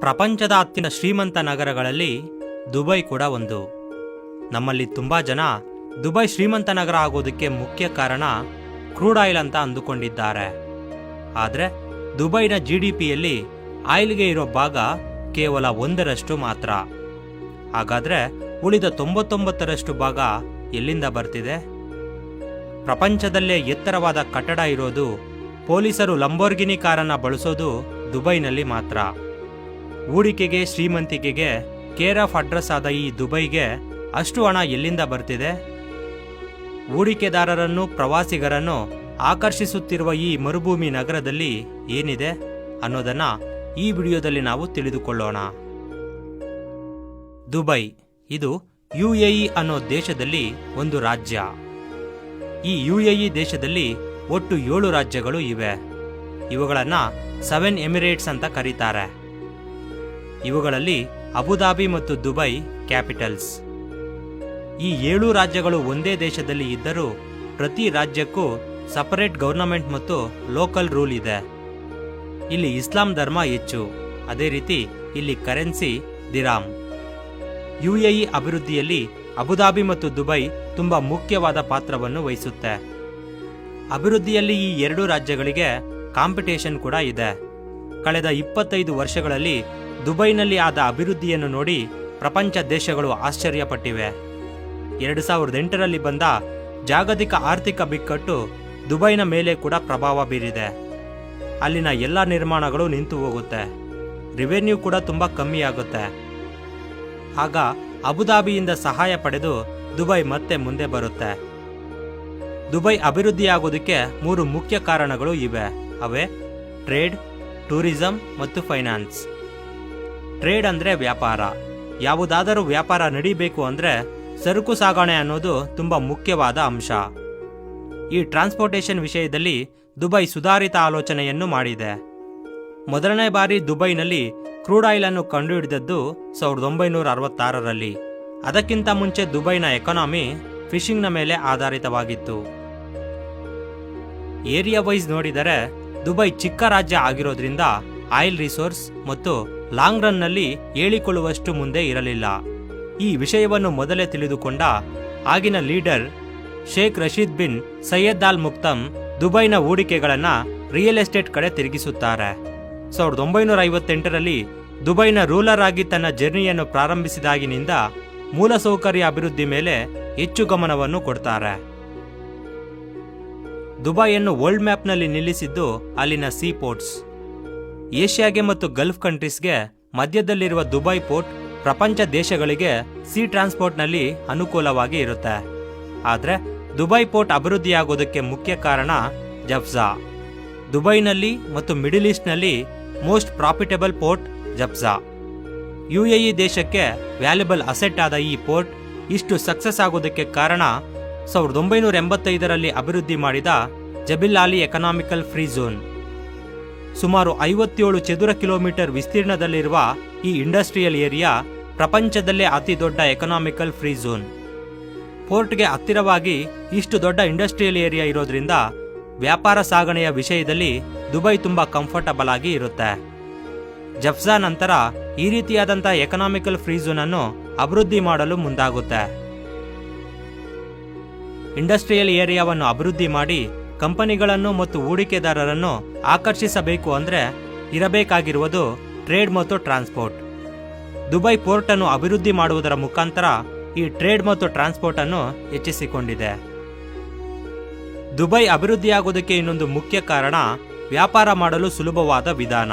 ಪ್ರಪಂಚದ ಹತ್ತಿನ ಶ್ರೀಮಂತ ನಗರಗಳಲ್ಲಿ ದುಬೈ ಕೂಡ ಒಂದು. ನಮ್ಮಲ್ಲಿ ತುಂಬ ಜನ ದುಬೈ ಶ್ರೀಮಂತ ನಗರ ಆಗೋದಕ್ಕೆ ಮುಖ್ಯ ಕಾರಣ ಕ್ರೂಡ್ ಆಯಿಲ್ ಅಂತ ಅಂದುಕೊಂಡಿದ್ದಾರೆ. ಆದರೆ ದುಬೈನ ಜಿ ಡಿ ಪಿಯಲ್ಲಿ ಆಯಿಲ್ಗೆ ಇರೋ ಭಾಗ ಕೇವಲ ಒಂದರಷ್ಟು ಮಾತ್ರ. ಹಾಗಾದರೆ ಉಳಿದ ತೊಂಬತ್ತೊಂಬತ್ತರಷ್ಟು ಭಾಗ ಎಲ್ಲಿಂದ ಬರ್ತಿದೆ? ಪ್ರಪಂಚದಲ್ಲೇ ಎತ್ತರವಾದ ಕಟ್ಟಡ ಇರೋದು ಪೊಲೀಸರು ಲಂಬೋರ್ಗಿನಿ ಕಾರನ್ನು ಬಳಸೋದು ದುಬೈನಲ್ಲಿ ಮಾತ್ರ. ಹೂಡಿಕೆಗೆ, ಶ್ರೀಮಂತಿಕೆಗೆ ಕೇರ್ ಆಫ್ ಅಡ್ರೆಸ್ ಆದ ಈ ದುಬೈಗೆ ಅಷ್ಟು ಹಣ ಎಲ್ಲಿಂದ ಬರ್ತಿದೆ? ಹೂಡಿಕೆದಾರರನ್ನು, ಪ್ರವಾಸಿಗರನ್ನು ಆಕರ್ಷಿಸುತ್ತಿರುವ ಈ ಮರುಭೂಮಿ ನಗರದಲ್ಲಿ ಏನಿದೆ ಅನ್ನೋದನ್ನ ಈ ವಿಡಿಯೋದಲ್ಲಿ ನಾವು ತಿಳಿದುಕೊಳ್ಳೋಣ. ದುಬೈ, ಇದು ಯುಎಇ ಅನ್ನೋ ದೇಶದಲ್ಲಿ ಒಂದು ರಾಜ್ಯ. ಈ ಯುಎಇ ದೇಶದಲ್ಲಿ ಒಟ್ಟು ಏಳು ರಾಜ್ಯಗಳು ಇವೆ. ಇವುಗಳನ್ನ ಸೆವೆನ್ ಎಮಿರೇಟ್ಸ್ ಅಂತ ಕರೀತಾರೆ. ಇವುಗಳಲ್ಲಿ ಅಬುದಾಬಿ ಮತ್ತು ದುಬೈ ಕ್ಯಾಪಿಟಲ್ಸ್. ಈ ಏಳು ರಾಜ್ಯಗಳು ಒಂದೇ ದೇಶದಲ್ಲಿ ಇದ್ದರೂ ಪ್ರತಿ ರಾಜ್ಯಕ್ಕೂ ಸಪರೇಟ್ ಗೌರ್ನಮೆಂಟ್ ಮತ್ತು ಲೋಕಲ್ ರೂಲ್ ಇದೆ. ಇಲ್ಲಿ ಇಸ್ಲಾಂ ಧರ್ಮ ಹೆಚ್ಚು. ಅದೇ ರೀತಿ ಇಲ್ಲಿ ಕರೆನ್ಸಿ ದಿರಾಮ್ ಯುಎಇ ಅಭಿವೃದ್ಧಿಯಲ್ಲಿ ಅಬುದಾಬಿ ಮತ್ತು ದುಬೈ ತುಂಬ ಮುಖ್ಯವಾದ ಪಾತ್ರವನ್ನು ವಹಿಸುತ್ತೆ. ಅಭಿವೃದ್ಧಿಯಲ್ಲಿ ಈ ಎರಡು ರಾಜ್ಯಗಳಿಗೆ ಕಾಂಪಿಟೇಷನ್ ಕೂಡ ಇದೆ. ಕಳೆದ ಇಪ್ಪತ್ತೈದು ವರ್ಷಗಳಲ್ಲಿ ದುಬೈನಲ್ಲಿ ಆದ ಅಭಿವೃದ್ಧಿಯನ್ನು ನೋಡಿ ಪ್ರಪಂಚ ದೇಶಗಳು ಆಶ್ಚರ್ಯಪಟ್ಟಿವೆ. ಎರಡು ಸಾವಿರದ ಎಂಟರಲ್ಲಿ ಬಂದ ಜಾಗತಿಕ ಆರ್ಥಿಕ ಬಿಕ್ಕಟ್ಟು ದುಬೈನ ಮೇಲೆ ಕೂಡ ಪ್ರಭಾವ ಬೀರಿದೆ. ಅಲ್ಲಿನ ಎಲ್ಲ ನಿರ್ಮಾಣಗಳು ನಿಂತು ಹೋಗುತ್ತೆ. ರೆವೆನ್ಯೂ ಕೂಡ ತುಂಬ ಕಮ್ಮಿ ಆಗುತ್ತೆ. ಆಗ ಅಬುದಾಬಿಯಿಂದ ಸಹಾಯ ಪಡೆದು ದುಬೈ ಮತ್ತೆ ಮುಂದೆ ಬರುತ್ತೆ. ದುಬೈ ಅಭಿವೃದ್ಧಿಯಾಗೋದಕ್ಕೆ ಮೂರು ಮುಖ್ಯ ಕಾರಣಗಳು ಇವೆ. ಅವೇ ಟ್ರೇಡ್ ಟೂರಿಸಂ ಮತ್ತು ಫೈನಾನ್ಸ್ ಟ್ರೇಡ್ ಅಂದ್ರೆ ವ್ಯಾಪಾರ. ಯಾವುದಾದರೂ ವ್ಯಾಪಾರ ನಡೀಬೇಕು ಅಂದ್ರೆ ಸರಕು ಸಾಗಣೆ ಅನ್ನೋದು ತುಂಬಾ ಮುಖ್ಯವಾದ ಅಂಶ. ಈ ಟ್ರಾನ್ಸ್ಪೋರ್ಟೇಷನ್ ವಿಷಯದಲ್ಲಿ ದುಬೈ ಸುಧಾರಿತ ಆಲೋಚನೆಯನ್ನು ಮಾಡಿದೆ. ಮೊದಲನೇ ಬಾರಿ ದುಬೈನಲ್ಲಿ ಕ್ರೂಡ್ ಆಯಿಲ್ ಅನ್ನು ಕಂಡುಹಿಡಿದದ್ದು ಸಾವಿರದ ಒಂಬೈನೂರ ಅರವತ್ತಾರರಲ್ಲಿ. ಅದಕ್ಕಿಂತ ಮುಂಚೆ ದುಬೈನ ಎಕಾನಮಿ ಫಿಶಿಂಗ್ನ ಮೇಲೆ ಆಧಾರಿತವಾಗಿತ್ತು. ಏರಿಯಾ ವೈಸ್ ನೋಡಿದರೆ ದುಬೈ ಚಿಕ್ಕ ರಾಜ್ಯ ಆಗಿರೋದ್ರಿಂದ ಆಯಿಲ್ ರಿಸೋರ್ಸ್ ಮತ್ತು ಲಾಂಗ್ ರನ್ನಲ್ಲಿ ಹೇಳಿಕೊಳ್ಳುವಷ್ಟು ಮುಂದೆ ಇರಲಿಲ್ಲ. ಈ ವಿಷಯವನ್ನು ಮೊದಲೇ ತಿಳಿದುಕೊಂಡ ಆಗಿನ leader Sheikh Rashid bin Saeed Al Maktoum ದುಬೈನ ಹೂಡಿಕೆಗಳನ್ನು ರಿಯಲ್ ಎಸ್ಟೇಟ್ ಕಡೆ ತಿರುಗಿಸುತ್ತಾರೆ. ಸಾವಿರದ ಒಂಬೈನೂರ ಐವತ್ತೆಂಟರಲ್ಲಿ ದುಬೈನ ರೂಲರ್ ಆಗಿ ತನ್ನ ಜರ್ನಿಯನ್ನು ಪ್ರಾರಂಭಿಸಿದಾಗಿನಿಂದ ಮೂಲಸೌಕರ್ಯ ಅಭಿವೃದ್ಧಿ ಮೇಲೆ ಹೆಚ್ಚು ಗಮನವನ್ನು ಕೊಡ್ತಾರೆ. ದುಬೈಯನ್ನು ವರ್ಲ್ಡ್ ಮ್ಯಾಪ್ನಲ್ಲಿ ನಿಲ್ಲಿಸಿದ್ದು ಅಲ್ಲಿನ ಸೀ ಪೋರ್ಟ್ಸ್ ಏಷ್ಯಾಗೆ ಮತ್ತು ಗಲ್ಫ್ ಕಂಟ್ರೀಸ್ಗೆ ಮಧ್ಯದಲ್ಲಿರುವ ದುಬೈ ಪೋರ್ಟ್ ಪ್ರಪಂಚ ದೇಶಗಳಿಗೆ ಸೀ ಟ್ರಾನ್ಸ್ಪೋರ್ಟ್ನಲ್ಲಿ ಅನುಕೂಲವಾಗಿ ಇರುತ್ತೆ. ಆದರೆ ದುಬೈ ಪೋರ್ಟ್ ಅಭಿವೃದ್ಧಿಯಾಗೋದಕ್ಕೆ ಮುಖ್ಯ ಕಾರಣ ಜಬ್ಜಾ. ದುಬೈನಲ್ಲಿ ಮತ್ತು middle ಈಸ್ಟ್ನಲ್ಲಿ most profitable port Jafza UAE ದೇಶಕ್ಕೆ ವ್ಯಾಲ್ಯುಬಲ್ ಅಸೆಟ್ ಆದ ಈ ಪೋರ್ಟ್ ಇಷ್ಟು ಸಕ್ಸಸ್ ಆಗೋದಕ್ಕೆ ಕಾರಣ ಸಾವಿರದ ಒಂಬೈನೂರ ಎಂಬತ್ತೈದರಲ್ಲಿ ಅಭಿವೃದ್ಧಿ ಮಾಡಿದ Jebel Ali economical free zone. ಸುಮಾರು ಐವತ್ತೇಳು ಚದುರ ಕಿಲೋಮೀಟರ್ ವಿಸ್ತೀರ್ಣದಲ್ಲಿರುವ ಈ ಇಂಡಸ್ಟ್ರಿಯಲ್ ಏರಿಯಾ ಪ್ರಪಂಚದಲ್ಲೇ ಅತಿ ದೊಡ್ಡ ಎಕನಾಮಿಕಲ್ ಫ್ರೀ ಝೋನ್. ಪೋರ್ಟ್ಗೆ ಹತ್ತಿರವಾಗಿ ಇಷ್ಟು ದೊಡ್ಡ ಇಂಡಸ್ಟ್ರಿಯಲ್ ಏರಿಯಾ ಇರೋದ್ರಿಂದ ವ್ಯಾಪಾರ ಸಾಗಣೆಯ ವಿಷಯದಲ್ಲಿ ದುಬೈ ತುಂಬ ಕಂಫರ್ಟಬಲ್ ಆಗಿ ಇರುತ್ತೆ. ಜಫ್ಜಾ ನಂತರ ಈ ರೀತಿಯಾದಂಥ ಎಕನಾಮಿಕಲ್ ಫ್ರೀ ಝೋನ್ ಅನ್ನು ಅಭಿವೃದ್ಧಿ ಮಾಡಲು ಮುಂದಾಗುತ್ತೆ. ಇಂಡಸ್ಟ್ರಿಯಲ್ ಏರಿಯಾವನ್ನು ಅಭಿವೃದ್ಧಿ ಮಾಡಿ ಕಂಪನಿಗಳನ್ನು ಮತ್ತು ಹೂಡಿಕೆದಾರರನ್ನು ಆಕರ್ಷಿಸಬೇಕು ಅಂದರೆ ಇರಬೇಕಾಗಿರುವುದು ಟ್ರೇಡ್ ಮತ್ತು ಟ್ರಾನ್ಸ್ಪೋರ್ಟ್. ದುಬೈ ಪೋರ್ಟ್ ಅನ್ನು ಅಭಿವೃದ್ಧಿ ಮಾಡುವುದರ ಮುಖಾಂತರ ಈ ಟ್ರೇಡ್ ಮತ್ತು ಟ್ರಾನ್ಸ್ಪೋರ್ಟ್ ಅನ್ನು ಹೆಚ್ಚಿಸಿಕೊಂಡಿದೆ. ದುಬೈ ಅಭಿವೃದ್ಧಿಯಾಗುವುದಕ್ಕೆ ಇನ್ನೊಂದು ಮುಖ್ಯ ಕಾರಣ ವ್ಯಾಪಾರ ಮಾಡಲು ಸುಲಭವಾದ ವಿಧಾನ.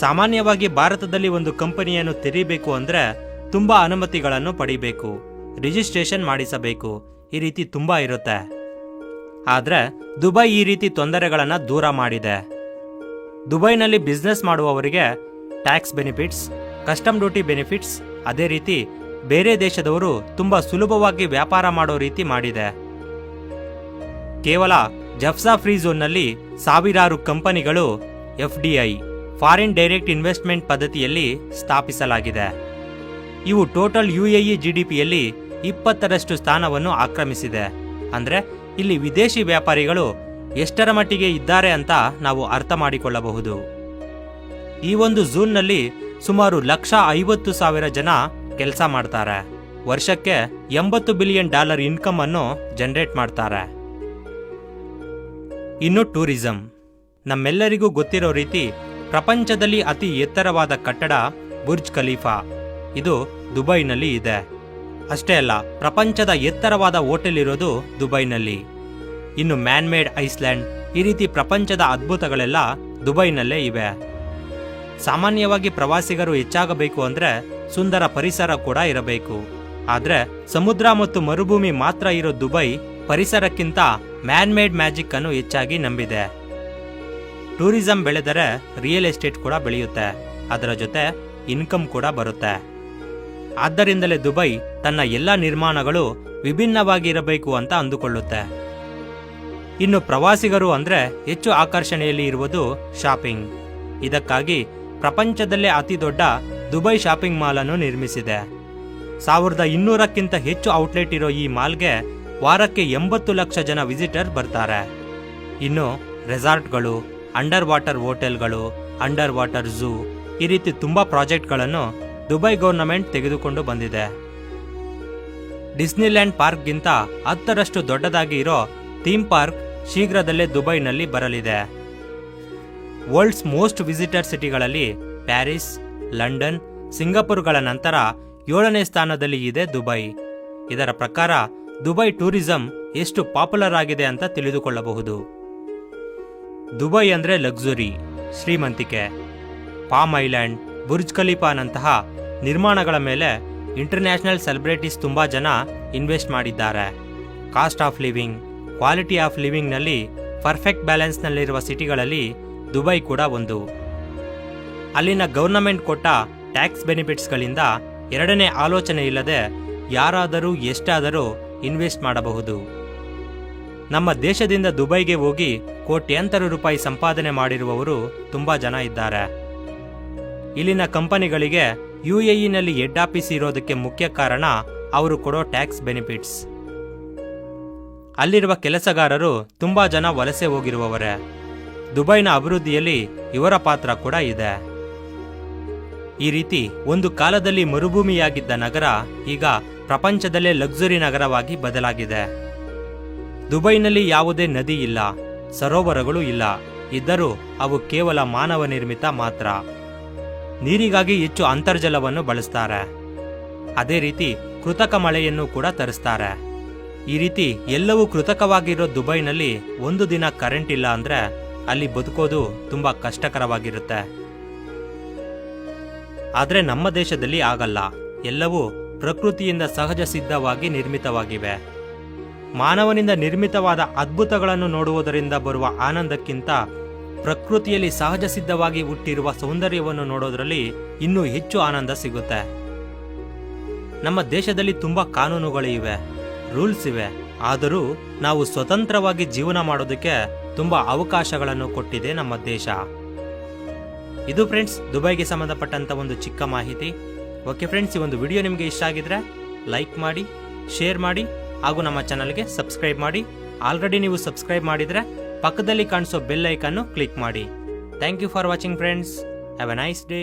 ಸಾಮಾನ್ಯವಾಗಿ ಭಾರತದಲ್ಲಿ ಒಂದು ಕಂಪನಿಯನ್ನು ತೆರೀಬೇಕು ಅಂದರೆ ತುಂಬ ಅನುಮತಿಗಳನ್ನು ಪಡಿಬೇಕು. ರಿಜಿಸ್ಟ್ರೇಷನ್ ಮಾಡಿಸಬೇಕು. ಈ ರೀತಿ ತುಂಬ ಇರುತ್ತೆ. ಆದ್ರೆ ದುಬೈ ಈ ರೀತಿ ತೊಂದರೆಗಳನ್ನು ದೂರ ಮಾಡಿದೆ. ದುಬೈನಲ್ಲಿ ಬಿಸ್ನೆಸ್ ಮಾಡುವವರಿಗೆ tax benefits custom duty benefits ಅದೇ ರೀತಿ ಬೇರೆ ದೇಶದವರು ತುಂಬ ಸುಲಭವಾಗಿ ವ್ಯಾಪಾರ ಮಾಡೋ ರೀತಿ ಮಾಡಿದೆ. ಕೇವಲ ಜಫ್ಸಾ ಫ್ರೀ ಝೋನ್ನಲ್ಲಿ ಸಾವಿರಾರು ಕಂಪನಿಗಳು ಎಫ್ಡಿಐ ಫಾರಿನ್ ಡೈರೆಕ್ಟ್ ಇನ್ವೆಸ್ಟ್ಮೆಂಟ್ ಪದ್ಧತಿಯಲ್ಲಿ ಸ್ಥಾಪಿಸಲಾಗಿದೆ. ಇವು ಟೋಟಲ್ ಯುಎಇ ಜಿಡಿಪಿಯಲ್ಲಿ ಇಪ್ಪತ್ತರಷ್ಟು ಸ್ಥಾನವನ್ನು ಆಕ್ರಮಿಸಿದೆ. ಅಂದ್ರೆ ಇಲ್ಲಿ ವಿದೇಶಿ ವ್ಯಾಪಾರಿಗಳು ಎಷ್ಟರ ಮಟ್ಟಿಗೆ ಇದ್ದಾರೆ ಅಂತ ನಾವು ಅರ್ಥ ಮಾಡಿಕೊಳ್ಳಬಹುದು. ಈ ಒಂದು ಝೂನ್ನಲ್ಲಿ ಸುಮಾರು ಲಕ್ಷ ಐವತ್ತು ಸಾವಿರ ಜನ ಕೆಲಸ ಮಾಡ್ತಾರೆ. ವರ್ಷಕ್ಕೆ ಎಂಬತ್ತು ಬಿಲಿಯನ್ ಡಾಲರ್ ಇನ್ಕಮ್ ಅನ್ನು ಜನರೇಟ್ ಮಾಡ್ತಾರೆ. ಇನ್ನು ಟೂರಿಸಂ. ನಮ್ಮೆಲ್ಲರಿಗೂ ಗೊತ್ತಿರೋ ರೀತಿ ಪ್ರಪಂಚದಲ್ಲಿ ಅತಿ ಎತ್ತರವಾದ ಕಟ್ಟಡ ಬುರ್ಜ್ ಖಲೀಫಾ. ಇದು ದುಬೈನಲ್ಲಿ ಇದೆ. ಅಷ್ಟೇ ಅಲ್ಲ, ಪ್ರಪಂಚದ ಎತ್ತರವಾದ ಹೋಟೆಲ್ ಇರೋದು ದುಬೈನಲ್ಲಿ. ಇನ್ನು ಮ್ಯಾನ್ ಮೇಡ್ ಐಸ್ಲ್ಯಾಂಡ್, ಈ ರೀತಿ ಪ್ರಪಂಚದ ಅದ್ಭುತಗಳೆಲ್ಲ ದುಬೈನಲ್ಲೇ ಇವೆ. ಸಾಮಾನ್ಯವಾಗಿ ಪ್ರವಾಸಿಗರು ಹೆಚ್ಚಾಗಬೇಕು ಅಂದ್ರೆ ಸುಂದರ ಪರಿಸರ ಕೂಡ ಇರಬೇಕು. ಆದ್ರೆ ಸಮುದ್ರ ಮತ್ತು ಮರುಭೂಮಿ ಮಾತ್ರ ಇರೋ ದುಬೈ ಪರಿಸರಕ್ಕಿಂತ ಮ್ಯಾನ್ ಮೇಡ್ ಮ್ಯಾಜಿಕ್ ಅನ್ನು ಹೆಚ್ಚಾಗಿ ನಂಬಿದೆ. ಟೂರಿಸಂ ಬೆಳೆದರೆ ರಿಯಲ್ ಎಸ್ಟೇಟ್ ಕೂಡ ಬೆಳೆಯುತ್ತೆ. ಅದರ ಜೊತೆ ಇನ್ಕಮ್ ಕೂಡ ಬರುತ್ತೆ. ಆದ್ದರಿಂದಲೇ ದುಬೈ ತನ್ನ ಎಲ್ಲ ನಿರ್ಮಾಣಗಳು ವಿಭಿನ್ನವಾಗಿರಬೇಕು ಅಂತ ಅಂದುಕೊಳ್ಳುತ್ತೆ. ಇನ್ನು ಪ್ರವಾಸಿಗರು ಅಂದರೆ ಹೆಚ್ಚು ಆಕರ್ಷಣೆಯಲ್ಲಿ ಇರುವುದು ಶಾಪಿಂಗ್. ಇದಕ್ಕಾಗಿ ಪ್ರಪಂಚದಲ್ಲೇ ಅತಿ ದೊಡ್ಡ ದುಬೈ ಶಾಪಿಂಗ್ ಮಾಲನ್ನು ನಿರ್ಮಿಸಿದೆ. ಸಾವಿರದ ಇನ್ನೂರಕ್ಕಿಂತ ಹೆಚ್ಚು ಔಟ್ಲೆಟ್ ಇರೋ ಈ ಮಾಲ್ಗೆ ವಾರಕ್ಕೆ ಎಂಬತ್ತು ಲಕ್ಷ ಜನ ವಿಸಿಟರ್ ಬರ್ತಾರೆ. ಇನ್ನು ರೆಸಾರ್ಟ್ಗಳು, ಅಂಡರ್ ವಾಟರ್ ಹೋಟೆಲ್ಗಳು, ಅಂಡರ್ ವಾಟರ್ ಝೂ ಈ ರೀತಿ ತುಂಬ ಪ್ರಾಜೆಕ್ಟ್ಗಳನ್ನು ದುಬೈ ಗವರ್ನಮೆಂಟ್ ತೆಗೆದುಕೊಂಡು ಬಂದಿದೆ. ಡಿಸ್ನಿಲ್ಯಾಂಡ್ ಪಾರ್ಕ್ಗಿಂತ ಹತ್ತರಷ್ಟು ದೊಡ್ಡದಾಗಿ ಇರೋ ಥೀಮ್ ಪಾರ್ಕ್ ಶೀಘ್ರದಲ್ಲೇ ದುಬೈನಲ್ಲಿ ಬರಲಿದೆ. ವರ್ಲ್ಡ್ಸ್ ಮೋಸ್ಟ್ ವಿಸಿಟರ್ ಸಿಟಿಗಳಲ್ಲಿ ಪ್ಯಾರಿಸ್, ಲಂಡನ್, ಸಿಂಗಾಪುರ್ಗಳ ನಂತರ ಏಳನೇ ಸ್ಥಾನದಲ್ಲಿ ಇದೆ ದುಬೈ. ಇದರ ಪ್ರಕಾರ ದುಬೈ ಟೂರಿಸಂ ಎಷ್ಟು ಪಾಪ್ಯುಲರ್ ಆಗಿದೆ ಅಂತ ತಿಳಿದುಕೊಳ್ಳಬಹುದು. ದುಬೈ ಅಂದರೆ ಲಕ್ಸುರಿ, ಶ್ರೀಮಂತಿಕೆ. ಪಾಮ್ ಐಲ್ಯಾಂಡ್ ಬುರ್ಜ್ ಖಲೀಫಾನಂತಹ ನಿರ್ಮಾಣಗಳ ಮೇಲೆ ಇಂಟರ್ನ್ಯಾಷನಲ್ ಸೆಲೆಬ್ರಿಟೀಸ್ ತುಂಬ ಜನ ಇನ್ವೆಸ್ಟ್ ಮಾಡಿದ್ದಾರೆ. Cost of living, quality of ಲಿವಿಂಗ್ನಲ್ಲಿ perfect ಬ್ಯಾಲೆನ್ಸ್ನಲ್ಲಿರುವ ಸಿಟಿಗಳಲ್ಲಿ ದುಬೈ ಕೂಡ ಒಂದು. ಅಲ್ಲಿನ ಗವರ್ನಮೆಂಟ್ ಕೊಟ್ಟ ಟ್ಯಾಕ್ಸ್ ಬೆನಿಫಿಟ್ಸ್ಗಳಿಂದ ಎರಡನೇ ಆಲೋಚನೆ ಇಲ್ಲದೆ ಯಾರಾದರೂ ಎಷ್ಟಾದರೂ ಇನ್ವೆಸ್ಟ್ ಮಾಡಬಹುದು. ನಮ್ಮ ದೇಶದಿಂದ ದುಬೈಗೆ ಹೋಗಿ ಕೋಟ್ಯಂತರ ರೂಪಾಯಿ ಸಂಪಾದನೆ ಮಾಡಿರುವವರು ತುಂಬ ಜನ ಇದ್ದಾರೆ. ಇಲ್ಲಿನ ಕಂಪನಿಗಳಿಗೆ ಯುಎಇನಲ್ಲಿ ಹೆಡ್ ಆಫೀಸ್ ಇರೋದಕ್ಕೆ ಮುಖ್ಯ ಕಾರಣ ಅವರು ಕೊಡೋ ಟ್ಯಾಕ್ಸ್ ಬೆನಿಫಿಟ್ಸ್. ಅಲ್ಲಿರುವ ಕೆಲಸಗಾರರು ತುಂಬಾ ಜನ ವಲಸೆ ಹೋಗಿರುವವರೇ. ದುಬೈನ ಅಭಿವೃದ್ಧಿಯಲ್ಲಿ ಇವರ ಪಾತ್ರ ಕೂಡ ಇದೆ. ಈ ರೀತಿ ಒಂದು ಕಾಲದಲ್ಲಿ ಮರುಭೂಮಿಯಾಗಿದ್ದ ನಗರ ಈಗ ಪ್ರಪಂಚದಲ್ಲೇ ಲಕ್ಸುರಿ ನಗರವಾಗಿ ಬದಲಾಗಿದೆ. ದುಬೈನಲ್ಲಿ ಯಾವುದೇ ನದಿ ಇಲ್ಲ, ಸರೋವರಗಳು ಇಲ್ಲ, ಇದ್ದರೂ ಅವು ಕೇವಲ ಮಾನವ ನಿರ್ಮಿತ ಮಾತ್ರ. ನೀರಿಗಾಗಿ ಹೆಚ್ಚು ಅಂತರ್ಜಲವನ್ನು ಬಳಸ್ತಾರೆ. ಅದೇ ರೀತಿ ಕೃತಕ ಮಳೆಯನ್ನು ಕೂಡ ತರಿಸ್ತಾರೆ. ಈ ರೀತಿ ಎಲ್ಲವೂ ಕೃತಕವಾಗಿರೋ ದುಬೈನಲ್ಲಿ ಒಂದು ದಿನ ಕರೆಂಟ್ ಇಲ್ಲ ಅಂದ್ರೆ ಅಲ್ಲಿ ಬದುಕೋದು ತುಂಬಾ ಕಷ್ಟಕರವಾಗಿರುತ್ತೆ. ಆದರೆ ನಮ್ಮ ದೇಶದಲ್ಲಿ ಆಗಲ್ಲ. ಎಲ್ಲವೂ ಪ್ರಕೃತಿಯಿಂದ ಸಹಜ ಸಿದ್ಧವಾಗಿ ನಿರ್ಮಿತವಾಗಿವೆ. ಮಾನವನಿಂದ ನಿರ್ಮಿತವಾದ ಅದ್ಭುತಗಳನ್ನು ನೋಡುವುದರಿಂದ ಬರುವ ಆನಂದಕ್ಕಿಂತ ಪ್ರಕೃತಿಯಲ್ಲಿ ಸಹಜ ಸಿದ್ಧವಾಗಿ ಹುಟ್ಟಿರುವ ಸೌಂದರ್ಯವನ್ನು ನೋಡೋದ್ರಲ್ಲಿ ಇನ್ನೂ ಹೆಚ್ಚು ಆನಂದ ಸಿಗುತ್ತೆ. ನಮ್ಮ ದೇಶದಲ್ಲಿ ತುಂಬಾ ಕಾನೂನುಗಳು ಇವೆ, ರೂಲ್ಸ್ ಇವೆ. ಆದರೂ ನಾವು ಸ್ವತಂತ್ರವಾಗಿ ಜೀವನ ಮಾಡೋದಕ್ಕೆ ತುಂಬಾ ಅವಕಾಶಗಳನ್ನು ಕೊಟ್ಟಿದೆ ನಮ್ಮ ದೇಶ. ಇದು ಫ್ರೆಂಡ್ಸ್, ದುಬೈಗೆ ಸಂಬಂಧಪಟ್ಟಂತ ಒಂದು ಚಿಕ್ಕ ಮಾಹಿತಿ. ಓಕೆ ಫ್ರೆಂಡ್ಸ್, ಈ ಒಂದು ವಿಡಿಯೋ ನಿಮಗೆ ಇಷ್ಟ ಆಗಿದ್ರೆ ಲೈಕ್ ಮಾಡಿ, ಶೇರ್ ಮಾಡಿ ಹಾಗೂ ನಮ್ಮ ಚಾನಲ್ಗೆ ಸಬ್ಸ್ಕ್ರೈಬ್ ಮಾಡಿ. ಆಲ್ರೆಡಿ ನೀವು ಸಬ್ಸ್ಕ್ರೈಬ್ ಮಾಡಿದ್ರೆ ಪಕ್ಕದಲ್ಲಿ ಕಾಣಿಸೋ ಬೆಲ್ ಐಕನ್ನು ಕ್ಲಿಕ್ ಮಾಡಿ. Thank you for watching friends have a nice day